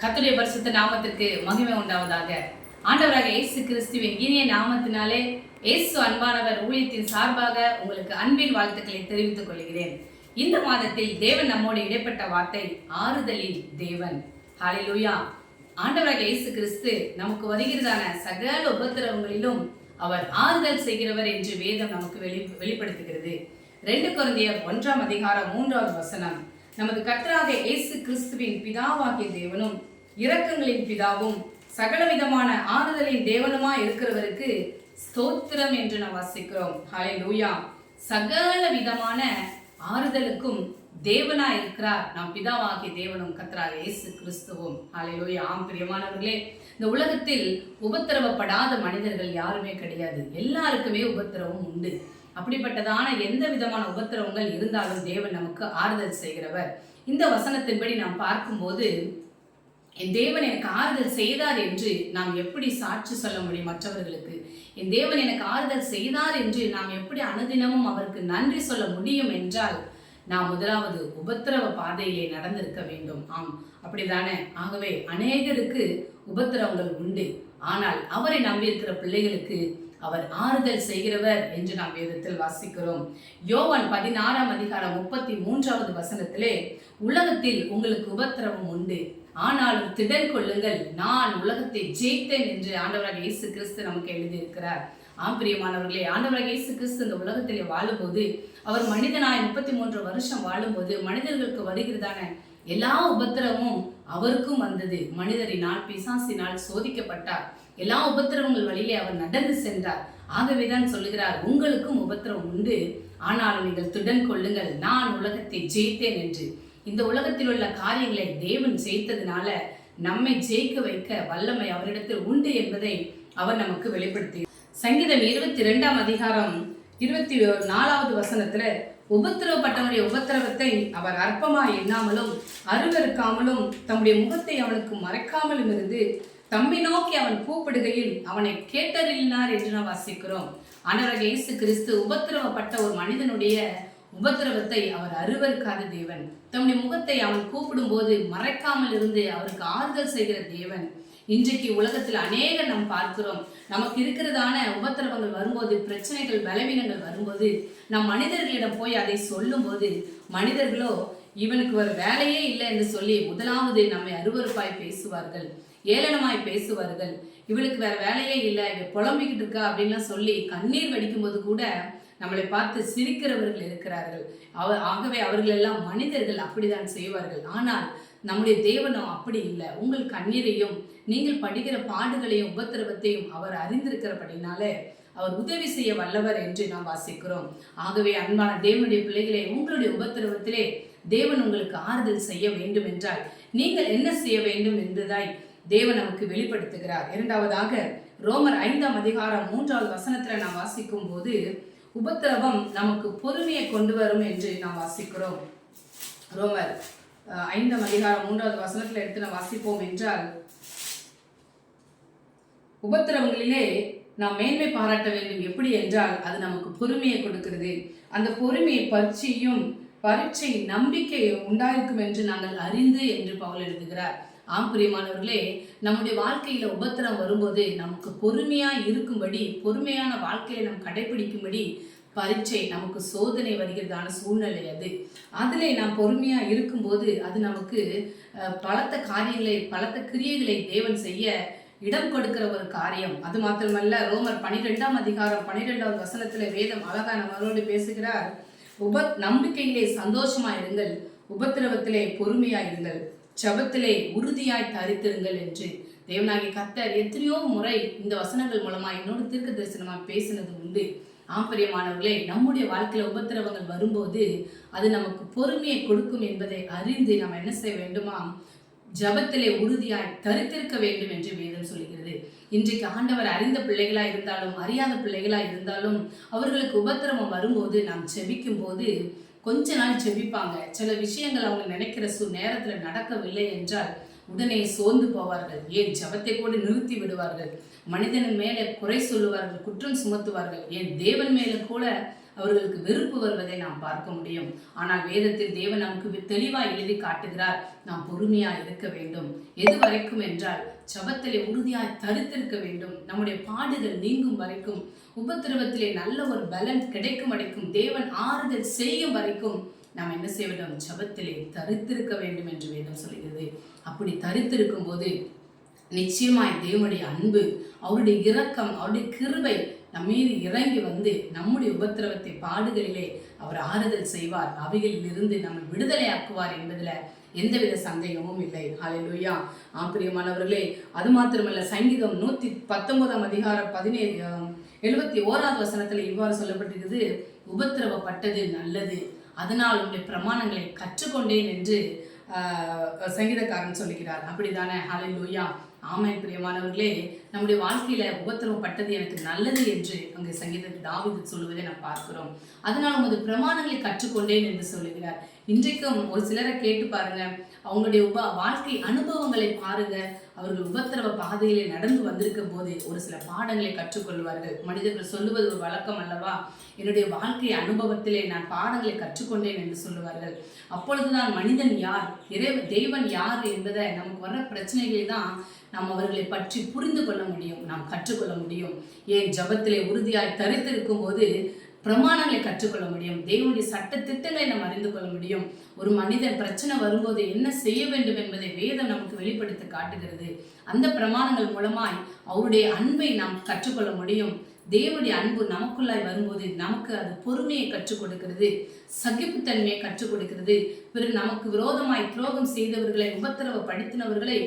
கத்துடைய பரிசுத்த நாமத்திற்கு மகிமை உண்டாவதாக. ஆண்டவராக இயேசு கிறிஸ்துவின் இனிய நாமத்தினாலே இயேசு அன்பானவர் ஊழியத்தின் சார்பாக உங்களுக்கு அன்பின் வாழ்த்துக்களை தெரிவித்துக் கொள்கிறேன். இந்த மாதத்தில் தேவன் நம்மோடு இடைப்பட்ட வார்த்தை ஆறுதலின் தேவன். ஹalleluya ஆண்டவராக இயேசு கிறிஸ்து நமக்கு வருகிறதான சகல உபத்திரவங்களிலும் அவர் ஆறுதல் செய்கிறவர் என்று வேதம் நமக்கு வெளி வெளிப்படுத்துகிறது. ரெண்டு குழந்தைய ஒன்றாம் அதிகாரம் மூன்றாவது வசனம். நமது கர்த்தராக இயேசு கிறிஸ்துவின் பிதாவாகிய தேவனும் இரக்கங்களின் பிதாவும் சகலவிதமான ஆறுதலின் தேவனுமா இருக்கிறவருக்கு ஸ்தோத்திரம் என்று நாம் வாசிக்கிறோம். ஹாலே லூயா சகல விதமான ஆறுதலுக்கும் தேவனா இருக்கிறார். நாம் பிதாவாகிய தேவனும் கத்ரா இயேசு கிறிஸ்துவும். ஹாலே ஆம் பிரியமானவர்களே இந்த உலகத்தில் உபத்திரவப்படாத மனிதர்கள் யாருமே கிடையாது. எல்லாருக்குமே உபத்திரவம் உண்டு. அப்படிப்பட்டதான எந்த விதமான உபத்திரவங்கள் இருந்தாலும் தேவன் நமக்கு ஆறுதல் செய்கிறவர். இந்த வசனத்தின்படி நாம் பார்க்கும்போது என் தேவன் எனக்கு ஆறுதல் செய்தார் என்று நாம் எப்படி சாட்சி சொல்ல முடியும் மற்றவர்களுக்கு? என் தேவன் எனக்கு ஆறுதல் செய்தார் என்று நாம் எப்படி அனுதினமும் அவருக்கு நன்றி சொல்ல முடியும் என்றால் நாம் முதலாவது உபத்திரவ பாதையிலே நடந்திருக்க வேண்டும். ஆம் அப்படிதானே? ஆகவே அநேகருக்கு உபத்திரவங்கள் உண்டு. ஆனால் அவரை நம்பியிருக்கிற பிள்ளைகளுக்கு அவர் ஆறுதல் செய்கிறவர் என்று நாம் வேதத்தில் வாசிக்கிறோம். யோவான் பதினாறாம் அதிகாரம் முப்பத்தி மூன்றாவது வசனத்திலே உலகத்தில் உங்களுக்கு உபத்திரவம் உண்டு. ஆனாலும் திடன் கொள்ளுங்கள். நான் உலகத்தை ஜெயித்தேன் என்று ஆண்டவராக இயேசு கிறிஸ்து நமக்கு எழுதியிருக்கிறார். ஆம் பிரியமானவர்களே ஆண்டவராக இயேசு கிறிஸ்து இந்த உலகத்திலே வாழும்போது அவர் மனிதனாய் முப்பத்தி மூன்று வருஷம் வாழும்போது மனிதர்களுக்கு வருகிறதான எல்லா உபத்திரமும் அவருக்கும் வந்தது. மனிதரினால் பிசாசினால் சோதிக்கப்பட்டார். எல்லா உபத்திரவங்கள் வழியிலே அவர் நடந்து சென்றார். ஆகவேதான் சொல்லுகிறார் உங்களுக்கும் உபத்திரவம் உண்டு. ஆனாலும் நீங்கள் துடன் கொள்ளுங்கள். நான் உலகத்தை ஜெயித்தேன் என்று. இந்த உலகத்தில் உள்ள காரியங்களை தேவன் ஜெயித்ததுனால நம்மை ஜெயிக்க வைக்க வல்லமை அவரிடத்தில் உண்டு என்பதை அவர் நமக்கு வெளிப்படுத்தி. சங்கீதம் இருபத்தி ரெண்டாம் அதிகாரம் இருபத்தி நாலாவது வசனத்துல உபத்திரவப்பட்டவனுடைய உபத்திரவத்தை அவர் அற்பமாய் எண்ணாமலும் அருவருக்காமலும் தம்முடைய முகத்தை அவனுக்கு மறைக்காமலும் இருந்து தம்பி நோக்கி அவன் கூப்பிடுகையில் அவனை கேட்டறினார் என்று நாம் வாசிக்கிறோம். அனரக இயேசு கிறிஸ்து உபத்திரவப்பட்ட ஒரு மனிதனுடைய உபத்திரவத்தை அவர் அருவருக்காத தேவன். தம்முடைய முகத்தை அவன் கூப்பிடும்போது மறைக்காமல் இருந்து அவருக்கு ஆறுதல் செய்கிற தேவன். இன்றைக்கு உலகத்தில் அநேக நாம் பார்க்கிறோம். நமக்கு இருக்கிறதான உபத்திரவங்கள் வரும்போது பிரச்சனைகள் பலவீனங்கள் வரும்போது நம் மனிதர்களிடம் போய் அதை சொல்லும்போது மனிதர்களோ இவனுக்கு ஒரு வேலையே இல்லை என்று சொல்லி முதலாவது நம்மை அருவருப்பாய் பேசுவார்கள். ஏளனமாய் பேசுவார்கள். இவளுக்கு வேற வேலையே இல்லை. இவ புலம்பிக்கிட்டு இருக்கா அப்படின்லாம் சொல்லி கண்ணீர் வடிக்கும்போது கூட நம்மளை பார்த்து சிரிக்கிறவர்கள் இருக்கிறார்கள். அவ ஆகவே அவர்கள் எல்லாம் மனிதர்கள் அப்படிதான் செய்வார்கள். ஆனால் நம்முடைய தேவனோ அப்படி இல்லை. உங்கள் கண்ணீரையும் நீங்கள் படிக்கிற பாடுகளையும் உபத்திரவத்தையும் அவர் அறிந்திருக்கிறபடினாலே அவர் உதவி செய்ய வல்லவர் என்று நாம் வாசிக்கிறோம். ஆகவே அன்பான தேவனுடைய பிள்ளைகளே உங்களுடைய உபத்திரவத்திலே தேவன் உங்களுக்கு ஆறுதல் செய்ய வேண்டும் என்றால் நீங்கள் என்ன செய்ய வேண்டும் என்றுதாய் தேவன் நமக்கு வெளிப்படுத்துகிறார். இரண்டாவதாக ரோமர் ஐந்தாம் அதிகாரம் மூன்றாவது வசனத்துல நாம் வாசிக்கும் போது உபத்திரவம் நமக்கு பொறுமையை கொண்டு வரும் என்று நாம் வாசிக்கிறோம். ரோமர் ஐந்தாம் அதிகாரம் மூன்றாவது வசனத்தில் எடுத்து நாம் வாசிப்போம் என்றால் உபத்திரவங்களிலே நாம் மேன்மை பாராட்ட வேண்டும். எப்படி என்றால் அது நமக்கு பொறுமையை கொடுக்கிறது. அந்த பொறுமையை பரீட்சையும் பரீட்சை நம்பிக்கை உண்டாயிருக்கும் என்று நாங்கள் அறிந்து என்று பவுல் எழுதுகிறார். ஆம் பிரியமானவர்களே நம்முடைய வாழ்க்கையில் உபத்திரம் வரும்போது நமக்கு பொறுமையாக இருக்கும்படி பொறுமையான வாழ்க்கையை நாம் கடைபிடிக்கும்படி பரீட்சை நமக்கு சோதனை வருகிறதான சூழ்நிலை அது. அதிலே நாம் பொறுமையாக இருக்கும்போது அது நமக்கு பலத்த காரியங்களை பலத்த கிரியைகளை தேவன் செய்ய இடம் கொடுக்கிற ஒரு காரியம். அது மாத்திரமல்ல ரோமர் பனிரெண்டாம் அதிகாரம் பனிரெண்டாவது வசனத்துல வேதம் அழகா நம்மளோடு பேசுகிறார். உப நம்பிக்கையிலே சந்தோஷமா இருங்கள் உபத்திரவத்திலே பொறுமையா இருங்கள். ஜபத்திலே உறுதியாய் தரித்திருங்கள் என்று. தேவனாகி கத்தர் எத்தனையோ முறை இந்த வசனங்கள் மூலமா என்னோட தீர்க்க தரிசனமா பேசினது உண்டு. ஆம்பரியமானவர்களே நம்முடைய வாழ்க்கையில உபத்திரவங்கள் வரும்போது அது நமக்கு பொறுமையை கொடுக்கும் என்பதை அறிந்து நாம் என்ன செய்ய வேண்டுமா? ஜபத்திலே உறுதியாய் தரித்திருக்க வேண்டும் என்று வேதம் சொல்கிறது இன்றைக்கு ஆண்டவர் அறிந்த பிள்ளைகளா இருந்தாலும் அறியாத பிள்ளைகளா இருந்தாலும் அவர்களுக்கு உபத்திரவம் வரும்போது நாம் செபிக்கும் போது கொஞ்ச நாள் ஜெபிப்பாங்க. சில விஷயங்கள் அவங்க நினைக்கிற சு நேரத்துல நடக்கவில்லை என்றால் உடனே சோர்ந்து போவார்கள். ஏன் ஜபத்தை கூட நிறுத்தி விடுவார்கள்? மனிதன் மேலே குறை சொல்லுவார்கள் குற்றம் சுமத்துவார்கள். ஏன் தேவன் மேலே கூட அவர்களுக்கு வெறுப்பு வருவதை நாம் பார்க்க முடியும். ஆனால் வேதத்தில் தேவன் நமக்கு தெளிவாக எழுதி காட்டுகிறார் நாம் பொறுமையா இருக்க வேண்டும். எது வரைக்கும் என்றால் ஜபத்திலே உறுதியாய் தரித்திருக்க வேண்டும். நம்முடைய பாடுகள் நீங்கும் வரைக்கும் உபத்திரவத்திலே நல்ல ஒரு பலன் கிடைக்கும் வரைக்கும் தேவன் ஆறுதல் செய்யும் வரைக்கும் நாம் என்ன செய்ய வேண்டும்? ஜபத்திலே தரித்திருக்க வேண்டும் என்று வேதம் சொல்கிறது அப்படி தரித்திருக்கும் போது நிச்சயமாய் தேவனுடைய அன்பு அவருடைய இரக்கம் அவருடைய கிருபை நம்மீது இறங்கி வந்து நம்முடைய உபத்திரவத்தை பாடுகளிலே அவர் ஆறுதல் செய்வார். அவைகளில் இருந்து நம்மை விடுதலை ஆக்குவார் எந்தவித சந்தேகமும் இல்லை. ஹalleluya ஆப்பிரியமானவர்களே அது மாத்திரமல்ல சங்கீதம் நூத்தி பத்தொன்பதாம் அதிகாரம் பதினேழு எழுபத்தி ஓராவது வசனத்தில் இவ்வாறு சொல்லப்பட்டிருக்குது உபத்திரவப்பட்டது நல்லது. அதனால் உடைய பிரமாணங்களை கற்றுக்கொண்டேன் என்று சங்கீதக்காரன் சொல்லுகிறார். அப்படிதானே? ஹலை லூயா ஆமை பிரியமானவர்களே நம்முடைய வாழ்க்கையில உபத்திரவப்பட்டது எனக்கு நல்லது என்று அங்கே சங்கீத தாவீது சொல்லுவதை நாம் பார்க்கிறோம். அதனால் உமது பிரமாணங்களை கற்றுக்கொண்டேன் என்று சொல்லுகிறார். இன்றைக்கும் ஒரு சிலரை கேட்டு பாருங்க. அவங்களுடைய உப வாழ்க்கை அனுபவங்களை பாருங்க. அவர்கள் உபத்திரவ பாதையிலே நடந்து வந்திருக்கும் போது ஒரு சில பாடங்களை கற்றுக்கொள்வார்கள். மனிதர்கள் சொல்லுவது ஒரு வழக்கம் அல்லவா? என்னுடைய வாழ்க்கை அனுபவத்திலே நான் பாடங்களை கற்றுக்கொண்டேன் என்று சொல்லுவார்கள். அப்பொழுதுதான் மனிதன் யார் இறை தெய்வன் யார் என்பதை நமக்கு வர்ற பிரச்சனைகளை தான் நாம் அவர்களை பற்றி புரிந்து கொள்ள முடியும். நாம் கற்றுக்கொள்ள முடியும். ஏன் ஜபத்திலே உறுதியாய் தரித்திருக்கும் போது பிரமாணங்களை கற்றுக்கொள்ள முடியும். தேவனுடைய சட்ட திட்டங்களை நாம் அறிந்து கொள்ள முடியும். ஒரு மனிதன் பிரச்சனை வரும்போது என்ன செய்ய வேண்டும் என்பதை வேதம் நமக்கு வெளிப்படுத்தி காட்டுகிறது. அந்த பிரமாணங்கள் மூலமாய் அவருடைய அன்பை நாம் கற்றுக்கொள்ள முடியும். தேவனுடைய அன்பு நமக்குள்ளாய் வரும்போது நமக்கு அது பொறுமையை கற்றுக் கொடுக்கிறது சகிப்புத்தன்மையை கற்றுக் கொடுக்கிறது. பிறகு நமக்கு விரோதமாய் துரோகம் செய்தவர்களை உபத்திரவப்படுத்தினவர்களை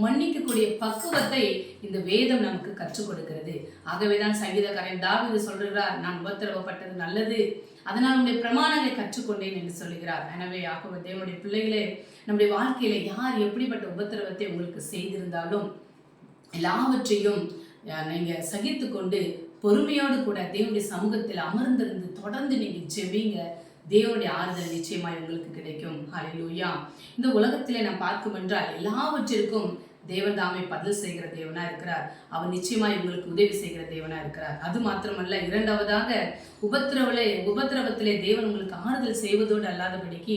மன்னிக்கக்கூடிய பக்குவத்தை இந்த வேதம் நமக்கு கற்றுக் கொடுக்கிறது. ஆகவேதான் சங்கீதக்காரன் தாவிது சொல்கிறார் நான் உபத்திரவப்பட்டது நல்லது. அதனால் உடைய பிரமாணங்களை கற்றுக்கொண்டேன் என்று சொல்கிறார் எனவே ஆகவே தேவனுடைய பிள்ளைகளே நம்முடைய வாழ்க்கையில யார் எப்படிப்பட்ட உபத்திரவத்தை உங்களுக்கு செய்திருந்தாலும் எல்லாவற்றையும் அஹ், நீங்க சகித்து கொண்டு பொறுமையோடு கூட தேவனுடைய சமூகத்தில் அமர்ந்திருந்து தொடர்ந்து நீங்கள் ஜெபிங்க. தேவனுடைய ஆறுதல் நிச்சயமாய் உங்களுக்கு கிடைக்கும். ஹalleluya இந்த உலகத்திலே நாம் பார்க்கும் என்றால் எல்லாவற்றிற்கும் தேவன் பதில் செய்கிற தேவனா இருக்கிறார். அவர் நிச்சயமாய் உங்களுக்கு உதவி செய்கிற தேவனா இருக்கிறார். அது மாத்திரமல்ல இரண்டாவதாக உபத்திரவிலே உபத்திரவத்திலே தேவன் உங்களுக்கு ஆறுதல் செய்வதோடு அல்லாதபடிக்கு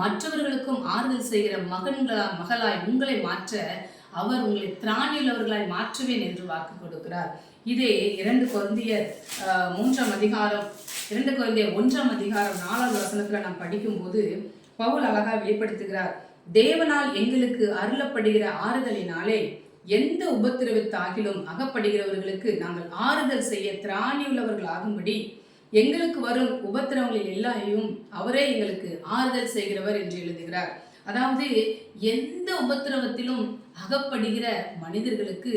மற்றவர்களுக்கும் ஆறுதல் செய்கிற மகன்களா மகளாய் உங்களை மாற்ற அவர் உங்களை திராணியுள்ளவர்களாய் மாற்றுவேன் என்று வாக்கு கொடுக்கிறார். இதே இரண்டு குழந்தையர் மூன்றாம் அதிகாரம் இரண்டு குழந்தையர் ஒன்றாம் அதிகாரம் நாலாவது வசனத்துல நாம் படிக்கும்போது பவுல் அழகா வெளிப்படுத்துகிறார் தேவனால் எங்களுக்கு அருளப்படுகிற ஆறுதலினாலே எந்த உபத்திரவத்தாகிலும் அகப்படுகிறவர்களுக்கு நாங்கள் ஆறுதல் செய்ய திராணியுள்ளவர்கள் ஆகும்படி எங்களுக்கு வரும் உபத்திரவங்களில் எல்லாரையும் அவரே எங்களுக்கு ஆறுதல் செய்கிறவர் என்று எழுதுகிறார். அதாவது எந்த உபத்திரவத்திலும் அகப்படுகிற மனிதர்களுக்கு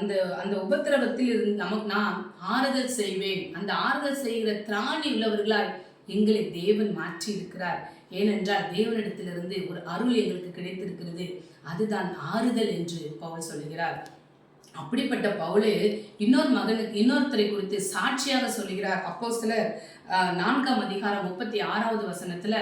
அந்த அந்த உபத்திரவத்தில் இருந்து நமக்கு நான் ஆறுதல் செய்வேன். அந்த ஆறுதல் செய்கிற திராணி உள்ளவர்களாய் எங்களை தேவன் மாற்றி இருக்கிறார் ஏனென்றால் தேவனிடத்திலிருந்து ஒரு அருள் எங்களுக்கு கிடைத்திருக்கிறது. அதுதான் ஆறுதல் என்று பவுல் சொல்லுகிறார். அப்படிப்பட்ட பவுலு இன்னொரு மகனுக்கு இன்னொருத்தரை குறித்து சாட்சியாக சொல்லுகிறார். அப்போ சில நான்காம் அதிகாரம் முப்பத்தி ஆறாவது வசனத்துல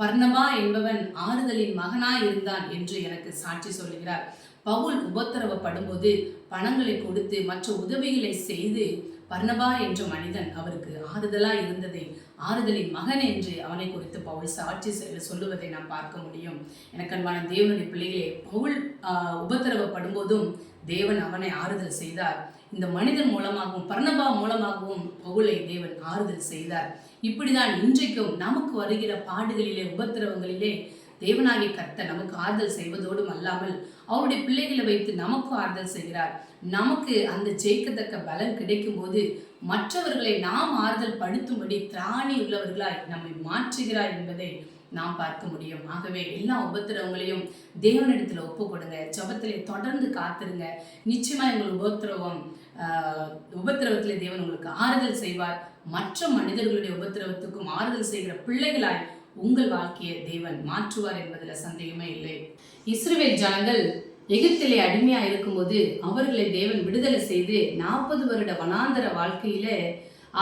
பர்ணபா என்பவன் ஆறுதலின் மகனாய் இருந்தான் என்று எனக்கு சாட்சி சொல்லுகிறார். பவுல் உபத்திரவப்படும் போது பணங்களை கொடுத்து மற்ற உதவிகளை செய்து பர்ணபா என்ற மனிதன் அவருக்கு ஆறுதலாக இருந்ததை ஆறுதலின் மகன் என்று அவனை குறித்து பவுல் சாட்சி செ- சொல்லுவதை நாம் பார்க்க முடியும். எனக்கன்பான தேவனுடைய பிள்ளைகளே பவுல் ஆஹ், உபத்திரவப்படும்போதும் தேவன் அவனை ஆறுதல் செய்தார். இந்த மனிதன் மூலமாகவும் பர்ணபா மூலமாகவும் பவுலை தேவன் ஆறுதல் செய்தார். இப்படிதான் இன்றைக்கும் நமக்கு வருகிற பாடுகளிலே உபத்திரவங்களிலே தேவனாகி கர்த்த நமக்கு ஆறுதல் செய்வதோடும் அல்லாமல் அவருடைய பிள்ளைகளை வைத்து நமக்கு ஆறுதல் செய்கிறார். நமக்கு அந்த ஜெயிக்கத்தக்க பலன் கிடைக்கும் போது மற்றவர்களை நாம் ஆறுதல் படுத்தும்படி திராணி உள்ளவர்களாய் நம்மை மாற்றுகிறார் என்பதை நாம் பார்க்க முடியும். ஆகவே எல்லா உபத்திரவங்களையும் தேவனிடத்துல ஒப்பு கொடுங்க. ஜபத்திலே தொடர்ந்து காத்துருங்க. நிச்சயமா எங்கள் உபத்திரவம் உபத்திரவத்திலே தேவன் உங்களுக்கு ஆறுதல் செய்வார். மற்ற மனிதர்களுடைய உபத்திரவத்துக்கும் ஆறுதல் செய்கிற பிள்ளைகளாய் உங்கள் வாழ்க்கையை தேவன் மாற்றுவார் என்பதில் சந்தேகமே இல்லை. இஸ்ரேல் ஜனங்கள் எகிப்திலே அடிமையா இருக்கும்போது அவர்களை தேவன் விடுதலை செய்து நாற்பது வருட வனாந்தர வாழ்க்கையில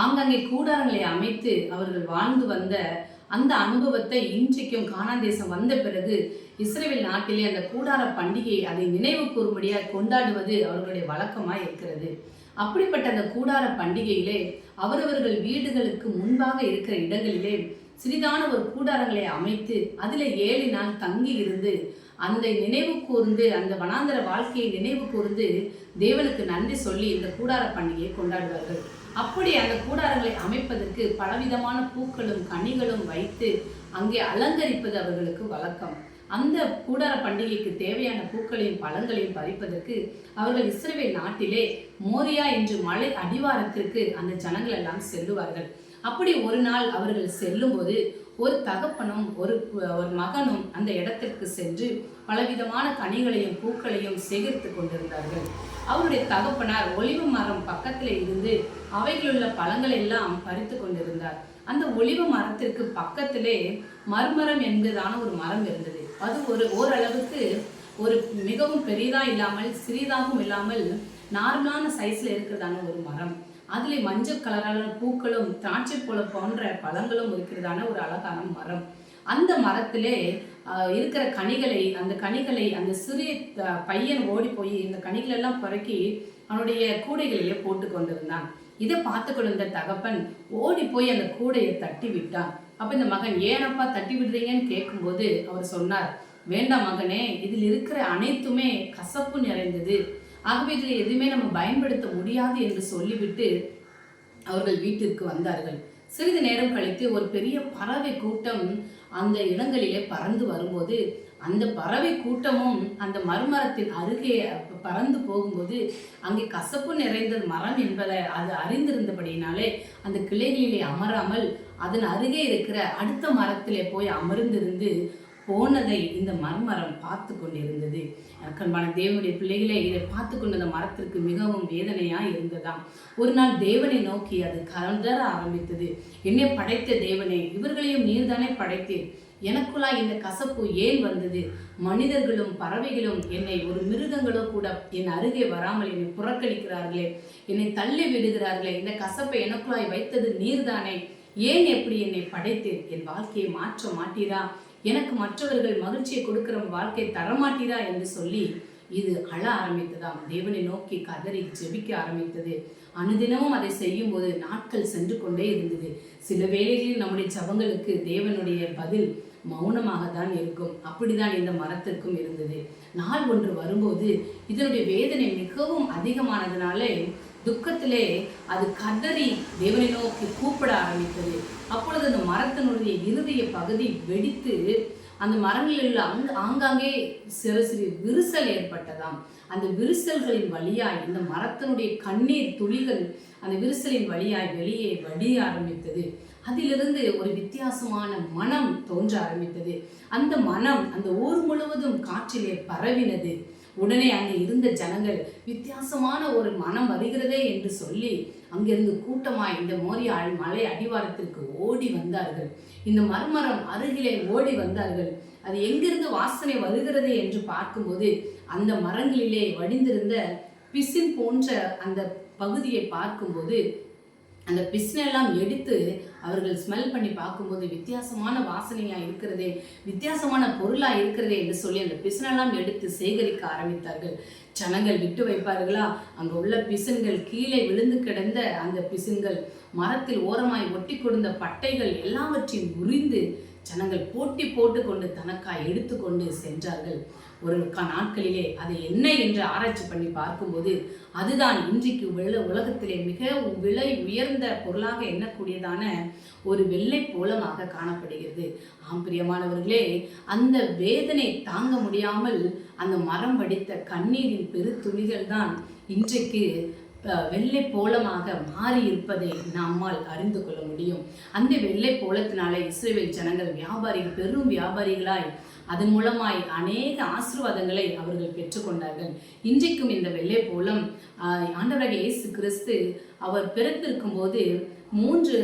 ஆங்காங்கே கூடாரங்களை அமைத்து அவர்கள் வாழ்ந்து வந்த அந்த அனுபவத்தை இன்றைக்கும் காணாந்தேசம் வந்த பிறகு இஸ்ரேல் நாட்டிலே அந்த கூடார பண்டிகை அதை நினைவு கூறும்படியாக கொண்டாடுவது அவர்களுடைய வழக்கமாய் இருக்கிறது. அப்படிப்பட்ட அந்த கூடார பண்டிகையிலே அவரவர்கள் வீடுகளுக்கு முன்பாக இருக்கிற இடங்களிலே சிறிதான ஒரு கூடாரங்களை அமைத்து அதில் ஏழு நாள் தங்கி இருந்து அந்த நினைவு கூர்ந்து அந்த வனாந்தர வாழ்க்கையை நினைவு கூர்ந்து தேவனுக்கு நன்றி சொல்லி இந்த கூடார பண்டிகையை கொண்டாடுவார்கள். அப்படி அந்த கூடாரங்களை அமைப்பதற்கு பலவிதமான பூக்களும் கனிகளும் வைத்து அங்கே அலங்கரிப்பது அவர்களுக்கு வழக்கம். அந்த கூடார பண்டிகைக்கு தேவையான பூக்களையும் பழங்களையும் பறிப்பதற்கு அவர்கள் இஸ்ரேல் நாட்டிலே மோரியா என்று மலை அடிவாரத்திற்கு அந்த ஜனங்கள் எல்லாம் செல்லுவார்கள். அப்படி ஒரு நாள் அவர்கள் செல்லும்போது ஒரு தகப்பனும் ஒரு ஒரு மகனும் அந்த இடத்திற்கு சென்று பலவிதமான கனிகளையும் பூக்களையும் சேகரித்து கொண்டிருந்தார்கள். அவருடைய தகப்பனார் ஒளிவு மரம் பக்கத்தில் இருந்து அவைகளுள்ள பழங்கள் எல்லாம் பறித்து கொண்டிருந்தார். அந்த ஒளிவு மரத்திற்கு பக்கத்திலே மர்மரம் என்பதான ஒரு மரம் இருந்தது. அது ஒரு ஓரளவுக்கு ஒரு மிகவும் பெரிதா இல்லாமல் சிறிதாகவும் இல்லாமல் நார்மலான சைஸில் இருக்கிறதான ஒரு மரம். அதிலே மஞ்சள் கலரான பூக்களும் திராட்சை போல போன்ற பழங்களும் இருக்கிறதான ஒரு அழகான மரம். அந்த மரத்திலே இருக்கிற கனிகளை அந்த கனிகளை அந்த சிறிய பையன் ஓடி போய் இந்த கனிகளெல்லாம் எல்லாம் அவனுடைய கூடைகளிலே போட்டு கொண்டிருந்தான். இதை பார்த்து கொண்டிருந்த தகப்பன் ஓடி போய் அந்த கூடையை தட்டி விட்டான். அப்போ இந்த மகன் ஏனப்பா தட்டி விடுறீங்கன்னு கேட்கும்போது அவர் சொன்னார் வேண்டாம் மகனே இதில் இருக்கிற அனைத்துமே கசப்பு நிறைந்தது. ஆகவே இதில் எதுவுமே நம்ம பயன்படுத்த முடியாது என்று சொல்லிவிட்டு அவர்கள் வீட்டிற்கு வந்தார்கள். சிறிது நேரம் கழித்து ஒரு பெரிய பறவை கூட்டம் அந்த இடங்களிலே பறந்து வரும்போது அந்த பறவை கூட்டமும் அந்த மறுமரத்தின் அருகே பறந்து போகும்போது அங்கே கசப்பு நிறைந்த மரம் என்பதை அது அறிந்திருந்தபடியினாலே அந்த கிளைகளிலே அமராமல் அதன் அருகே இருக்கிற அடுத்த மரத்திலே போய் அமர்ந்திருந்து போனதை இந்த மர்மரம் பார்த்து கொண்டிருந்தது. கண்பான தேவனுடைய பிள்ளைகளே இதை பார்த்து கொண்டு அந்த மரத்திற்கு மிகவும் வேதனையாக இருந்ததாம். ஒரு நாள் தேவனை நோக்கி அது கலந்தர ஆரம்பித்தது. என்னை படைத்த தேவனே இவர்களையும் நீர்தானே படைத்தேன் எனக்குள்ளாய் இந்த கசப்பு ஏன் வந்தது? மனிதர்களும் பறவைகளும் என்னை ஒரு மிருகங்களோ கூட என் அருகே வராமல் என்னை புறக்கணிக்கிறார்களே. என்னை தள்ளி விடுகிறார்களே. இந்த கசப்பை எனக்குள்ளாய் வைத்தது நீர்தானே. ஏன் எப்படி என்னை படைத்தேன் என் வாழ்க்கையை மாற்ற மாட்டீரா? எனக்கு மற்றவர்கள் மகிழ்ச்சியை கொடுக்கிற வாழ்க்கை தரமாட்டீரா என்று சொல்லி இது அழ ஆரம்பித்ததாம். தேவனை நோக்கி கதறி ஜெபிக்க ஆரம்பித்தது. அனுதினமும் அதை செய்யும் போது நாட்கள் சென்று கொண்டே இருந்தது. சில வேளைகளில் நம்முடைய சபங்களுக்கு தேவனுடைய பதில் மௌனமாக தான் இருக்கும். அப்படிதான் இந்த மரத்திற்கும் இருந்தது. நாள் ஒன்று வரும்போது இதனுடைய வேதனை மிகவும் அதிகமானதுனாலே துக்கத்திலே அது கதறி தேவனை நோக்கி கூப்பிட ஆரம்பித்தது. அப்பொழுது அந்த மரத்தினுடைய இறுதிய பகுதி வெடித்து அந்த மரங்களில் அங்கு ஆங்காங்கே சிறு சிறு விரிசல் ஏற்பட்டதாம். அந்த விரிசல்களின் வழியாய் இந்த மரத்தினுடைய கண்ணீர் துளிகள் அந்த விரிசலின் வழியாய் வெளியே வடிய ஆரம்பித்தது. அதிலிருந்து ஒரு வித்தியாசமான மனம் தோன்ற ஆரம்பித்தது. அந்த மனம் அந்த ஊர் முழுவதும் காற்றிலே பரவினது. உடனே அங்கே இருந்த ஜனங்கள் வித்தியாசமான ஒரு மனம் வருகிறதே என்று சொல்லி அங்கிருந்து கூட்டமாய் இந்த மோரியாள் மலை அடிவாரத்திற்கு ஓடி வந்தார்கள். இந்த மர்மரம் அருகிலே ஓடி வந்தார்கள். அது எங்கிருந்து வாசனை வருகிறது என்று பார்க்கும்போது அந்த மரங்களிலே வடிந்திருந்த பிசின் போன்ற அந்த பகுதியை பார்க்கும்போது அந்த பிஸ்னெல்லாம் எடுத்து அவர்கள் ஸ்மெல் பண்ணி பார்க்கும்போது வித்தியாசமான வாசனையாக இருக்கிறதே வித்தியாசமான பொருளாக இருக்கிறதே என்று சொல்லி அந்த பிசினெல்லாம் எடுத்து சேகரிக்க ஆரம்பித்தார்கள். ஜனங்கள் விட்டு வைப்பார்களா? அங்கே உள்ள பிசின்கள் கீழே விழுந்து கிடந்த அந்த பிசின்கள் மரத்தில் ஓரமாய் ஒட்டி கொடுத்த பட்டைகள் எல்லாவற்றையும் உரிந்து ஜனங்கள் போட்டி போட்டுக்கொண்டு தனக்காய் எடுத்துக்கொண்டு சென்றார்கள். ஒரு நாட்களிலே அதை என்ன என்று ஆராய்ச்சி பண்ணி பார்க்கும்போது அதுதான் இன்றைக்கு உள்ள உலகத்திலே மிக விலை உயர்ந்த பொருளாக எண்ணக்கூடியதான ஒரு வெள்ளை போலமாக காணப்படுகிறது. ஆம் பிரியமானவர்களே அந்த வேதனை தாங்க முடியாமல் அந்த மரம் வடித்த கண்ணீரின் பெரு தான் இன்றைக்கு வெள்ளை போலமாக மாறி இருப்பதை நம்மால் அறிந்து கொள்ள முடியும். அந்த வெள்ளை போலத்தினாலே இஸ்ரேல் ஜனங்கள் வியாபாரிகள் பெரும் வியாபாரிகளாய் அதன் மூலமாய் அநேக ஆசீர்வாதங்களை அவர்கள் பெற்றுக்கொண்டார்கள். இன்றைக்கும் இந்த வெள்ளை போலம் ஆண்டவராக இயேசு கிறிஸ்து அவர் பிறந்திருக்கும் போது மூன்று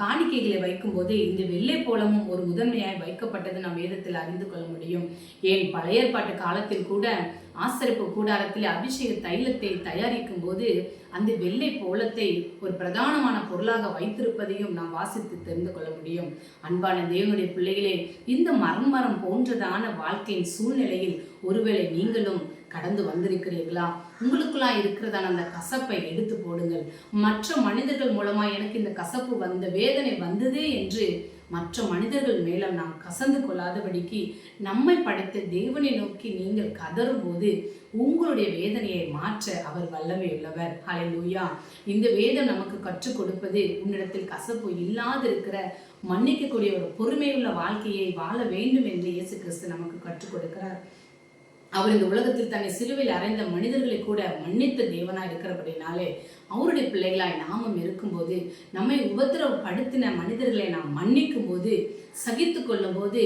காணிக்கைகளை வைக்கும்போது இந்த வெள்ளை போலமும் ஒரு முதன்மையாய் வைக்கப்பட்டது நம் வேதத்தில் அறிந்து கொள்ள முடியும். ஏன் பழைய ஏற்பாட்டு காலத்தில் கூட ஆசரிப்பு கூடாரத்தில் அபிஷேக தைலத்தை தயாரிக்கும் போது அந்த வெள்ளை போலத்தை ஒரு பிரதானமான பொருளாக வைத்திருப்பதையும் நாம் வாசித்து தெரிந்து கொள்ள முடியும். அன்பான தேவனுடைய பிள்ளைகளே இந்த மரம் மரம் போன்றதான வாழ்க்கையின் சூழ்நிலையில் ஒருவேளை நீங்களும் கடந்து வந்திருக்கிறீர்களா? உங்களுக்குள்ளா இருக்கிறதான அந்த கசப்பை எடுத்து போடுங்கள். மற்ற மனிதர்கள் மூலமா எனக்கு இந்த கசப்பு வந்த வேதனை வந்தது என்று மற்ற மனிதர்கள் மேலும் நாம் கசந்து கொள்ளாதபடிக்கு நம்மை படைத்த தேவனை நோக்கி நீங்கள் கதறும் போது உங்களுடைய வேதனையை மாற்ற அவர் வல்லமை உள்ளவர். ஹalleluya இந்த வேதம் நமக்கு கற்றுக் கொடுப்பது உன்னிடத்தில் கசப்பு இல்லாதிருக்கிற மன்னிக்கக்கூடிய ஒரு பொறுமையுள்ள வாழ்க்கையை வாழ வேண்டும் என்று இயேசு கிறிஸ்து நமக்கு கற்றுக் கொடுக்கிறார். அவர் இந்த உலகத்தில் தன்னை சிலுவையில் அறைந்த மனிதர்களை கூட மன்னித்த தேவனாக இருக்கிறபடினாலே அவருடைய பிள்ளைகளாய் நாமும் இருக்கும்போது நம்மை உபத்திரவப்படுத்தின மனிதர்களை நாம் மன்னிக்கும் போது சகித்து கொள்ளும் போது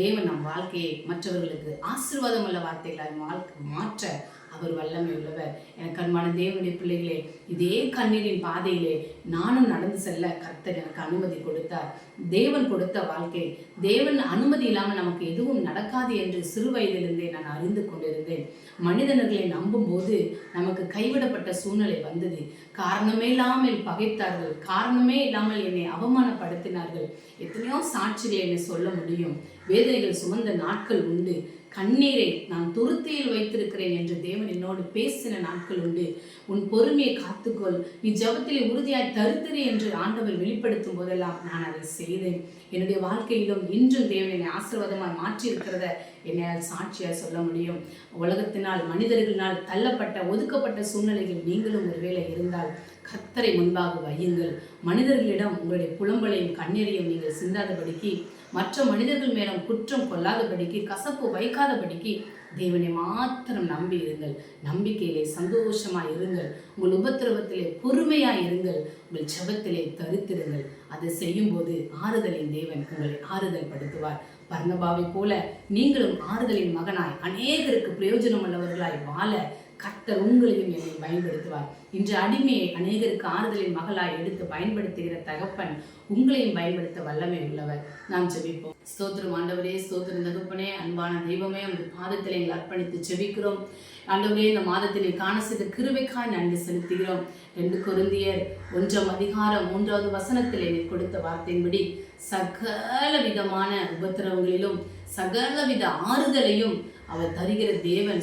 தேவன் நம் வாழ்க்கையை மற்றவர்களுக்கு ஆசீர்வாதம் உள்ள வார்த்தைகளால் வாழ்க்கை மாற்ற அவர் வல்லமை உள்ளவர். எனக்கு அன்பான தேவனுடைய பிள்ளைகளே இதே கண்ணீரின் பாதையிலே நானும் நடந்து செல்ல கர்த்தர் எனக்கு அனுமதி கொடுத்தார். தேவன் கொடுத்த வாழ்க்கை தேவன் அனுமதி இல்லாமல் நமக்கு எதுவும் நடக்காது என்று சிறு வயதிலிருந்தே நான் அறிந்து கொண்டிருந்தேன். மனிதர்களை நம்பும் போது நமக்கு கைவிடப்பட்ட சூழ்நிலை வந்தது. காரணமே இல்லாமல் பகைத்தார்கள் காரணமே இல்லாமல் என்னை அவமானப்படுத்தினார்கள். எத்தனையோ சாட்சி என்னை சொல்ல முடியும்? வேதனைகள் சுமந்த நாட்கள் உண்டு. கண்ணீரை நான் துருத்தியில் வைத்திருக்கிறேன் என்று தேவன் என்னோடு பேசின நாட்கள் உண்டு. உன் பொறுமையை காத்துக்கொள். நீ ஜபத்திலே உறுதியாய் தருத்திரி என்று ஆண்டவர் வெளிப்படுத்தும் போதெல்லாம் நான் அதை செய்தேன். என்னுடைய வாழ்க்கையிலும் இன்றும் தேவன் என்னை ஆசீர்வாதமாய் மாற்றியிருக்கிறத என்னால் சாட்சியாக சொல்ல முடியும். உலகத்தினால் மனிதர்களினால் தள்ளப்பட்ட ஒதுக்கப்பட்ட சூழ்நிலையில் நீங்களும் ஒருவேளை இருந்தால் கத்தரை முன்பாக வையுங்கள். மனிதர்களிடம் உங்களுடைய புலம்பலையும் கண்ணீரையும் நீங்கள் சிந்தாதபடிக்கு மற்ற மனிதர்கள் மேலும் குற்றம் கொள்ளாதபடிக்கு கசப்பு வைக்காதபடிக்கு தேவனை மாத்திரம் நம்பி இருங்கள். நம்பிக்கையிலே சந்தோஷமா இருங்கள். உங்கள் உபத்திரவத்திலே பொறுமையா இருங்கள். உங்கள் செபத்திலே தரித்திருங்கள். அதை செய்யும்போது ஆறுதலின் தேவன் உங்களை ஆறுதல் படுத்துவார் பர்ணபாவை போல நீங்களும் ஆறுதலின் மகனாய் அநேகருக்கு பிரயோஜனம் உள்ளவர்களாய் வாழ கர்த்தர் உங்களையும் என்னை பயன்படுத்துவார். இன்று அடிமையை அநேகருக்கு ஆறுதலின் மகளாய் எடுத்து பயன்படுத்துகிற தகப்பன் உங்களையும் பயன்படுத்த வல்லமை உள்ளவர். நாம் ஜெபிப்போம். ஸ்தோத்திரம் ஆண்டவரே ஸ்தோத்திரம் தகப்பனே அன்பான தெய்வமே உங்கள் பாதத்தில் எங்களை அர்ப்பணித்து ஜெபிக்கிறோம். ஆண்டவரே இந்த மாதத்திலே காண செய்த கிருவைக்காய் நன்றி செலுத்துகிறோம். ரெண்டு கொருந்தியர் ஒன்றாம் அதிகாரம் மூன்றாவது வசனத்தில் என்னை கொடுத்த வார்த்தையின்படி சகல விதமான உபத்திரவங்களிலும் சகலவித ஆறுதலையும் அவர் தருகிற தேவன்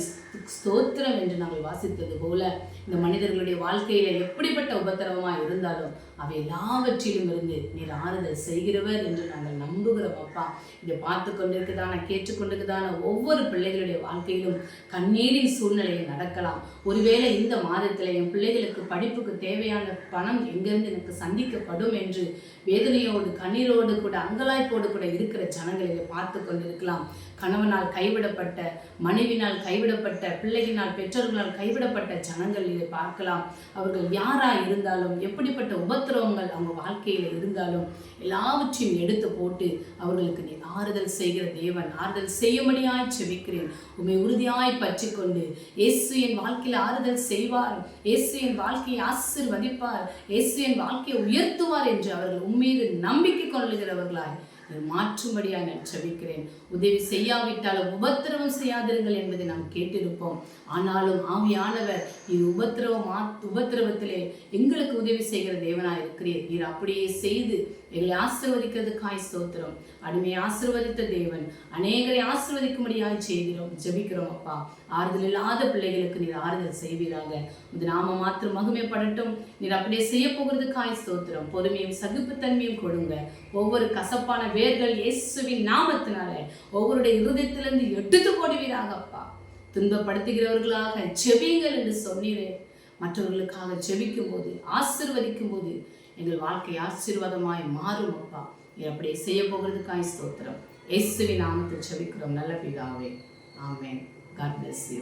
ஸ்தோத்திரம் என்று நாங்கள் வாசித்தது போல இந்த மனிதர்களுடைய வாழ்க்கையில எப்படிப்பட்ட உபத்திரவமா இருந்தாலும் அவை எல்லாவற்றிலும் இருந்து நீர் ஆறுதல் செய்கிறவர் என்று நாங்கள் நம்புகிறோம் அப்பா. இதை பார்த்து கொண்டிருக்குதான கேட்டுக்கொண்டிருக்குதான ஒவ்வொரு பிள்ளைகளுடைய வாழ்க்கையிலும் கண்ணீரின் சூழ்நிலையை நடக்கலாம். ஒருவேளை இந்த மாதத்தில் என் பிள்ளைகளுக்கு படிப்புக்கு தேவையான பணம் எங்கிருந்து எனக்கு சந்திக்கப்படும் என்று வேதனையோடு கண்ணீரோடு கூட அங்கலாய்ப்போடு கூட இருக்கிற ஜனங்களை இதை பார்த்து கொண்டிருக்கலாம். கணவனால் கைவிடப்பட்ட மனைவினால் கைவிடப்பட்ட பிள்ளைகளினால் பெற்றோர்களால் கைவிடப்பட்ட ஜனங்கள் இதை பார்க்கலாம். அவர்கள் யாரா இருந்தாலும் எப்படிப்பட்ட உபத்திரவங்கள் அவங்க வாழ்க்கையில் இருந்தாலும் எல்லாவற்றையும் எடுத்து போட்டு அவர்களுக்கு நீ ஆறுதல் செய்கிற தேவன் ஆறுதல் செய்யும்படியாய் செபிக்கிறேன் உண்மை உறுதியாய் பற்றி கொண்டு இயேசு என் வாழ்க்கையில் ஆறுதல் செய்வார். இயேசு என் வாழ்க்கையை ஆசிர்வதிப்பார். இயேசு என் வாழ்க்கையை உயர்த்துவார் என்று அவர்கள் உண்மையில் நம்பிக்கை கொள்ளுகிறவர்களாய் மாற்றும்படியாக நான் செபிக்கிறேன். உதவி செய்யாவிட்டாலும் உபத்திரவம் செய்யாதிருங்கள் என்பதை நாம் கேட்டிருப்போம். ஆனாலும் ஆவியானவர் இது உபத்திரவமா உபத்திரவத்திலே எங்களுக்கு உதவி செய்கிற தேவனாக இருக்கிறீர். நீர் அப்படியே செய்து எங்களை ஆசிர்வதிக்கிறதுக்காய் ஸ்தோத்திரம். அடிமையை ஆசிர்வதித்த தேவன் அநேகரை ஆசிர்வதிக்கும்படியாய் செய்கிறோம் ஜெபிக்கிறோம் அப்பா. ஆறுதல் இல்லாத பிள்ளைகளுக்கு நீர் ஆறுதல் செய்வீராக. இந்த நாம மாத்திரம் மகிமைப்படட்டும். நீர் அப்படியே செய்ய போகிறதுக்காய் ஸ்தோத்திரம். பொறுமையும் சகிப்புத்தன்மையும் கொடுங்க. ஒவ்வொரு கசப்பான வேர்கள் இயேசுவின் நாமத்தினால ஒவ்வொருடைய இருதயத்திலிருந்து எடுத்து போடுவீராக அப்பா. துன்பப்படுத்துகிறவர்களாக ஜெபியுங்கள் என்று சொன்னீரே. மற்றவர்களுக்காக செபிக்கும் போது ஆசிர்வதிக்கும் போது எங்கள் வாழ்க்கை ஆசீர்வாதமாய் மாறும் அப்பா. நீ அப்படியே செய்ய போகிறதுக்காய் ஸ்தோத்திரம். இயேசுவின் நாமத்தில் ஜெபிக்கிறோம். நல்ல பிதாவே. ஆமேன். God bless you